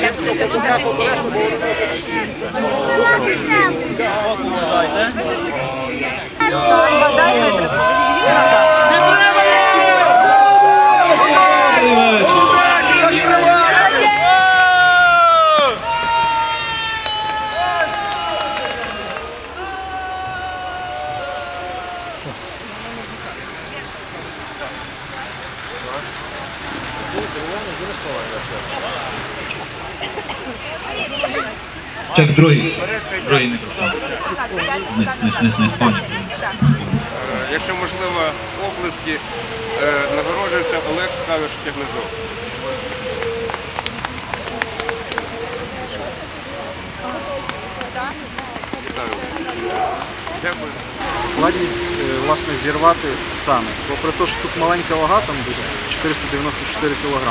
Зараз будете на тесті. Чек, другий. Другий мікрофон. Низ. Якщо можливо, оплески е, нагороджується Олег Скавиш Кягнезов. Дякую. Складність е, власне зірвати саме. Попри те, що тут маленька вага, там десь 494 кг.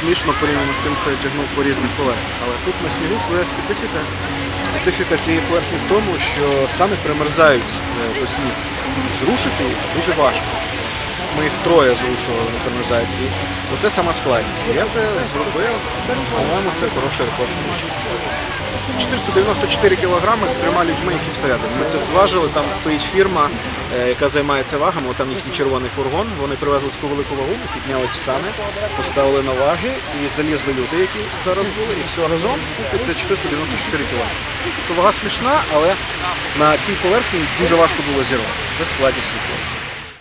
Смішно порівняно з тим, що я тягнув по різних поверхнях. Але тут на снігу своя специфіка. Специфіка цієї поверхні в тому, що саме примерзають е, до сніг. Зрушити їх дуже важко. Ми їх троє вони примерзають. І оце сама складність. Я це зробив, по-моєму, це хороший рекорд. 494 кілограми з трьома людьми, які всередині. Ми це зважили, там стоїть фірма, е, яка займається вагами, там їхній червоний фургон. Вони привезли таку велику вагу, підняли сани, поставили на ваги і залізли люди, які зараз були, і все разом це 494 кілограми. Тобто вага смішна, але на цій поверхні дуже важко було зірвати. Це складність відбору.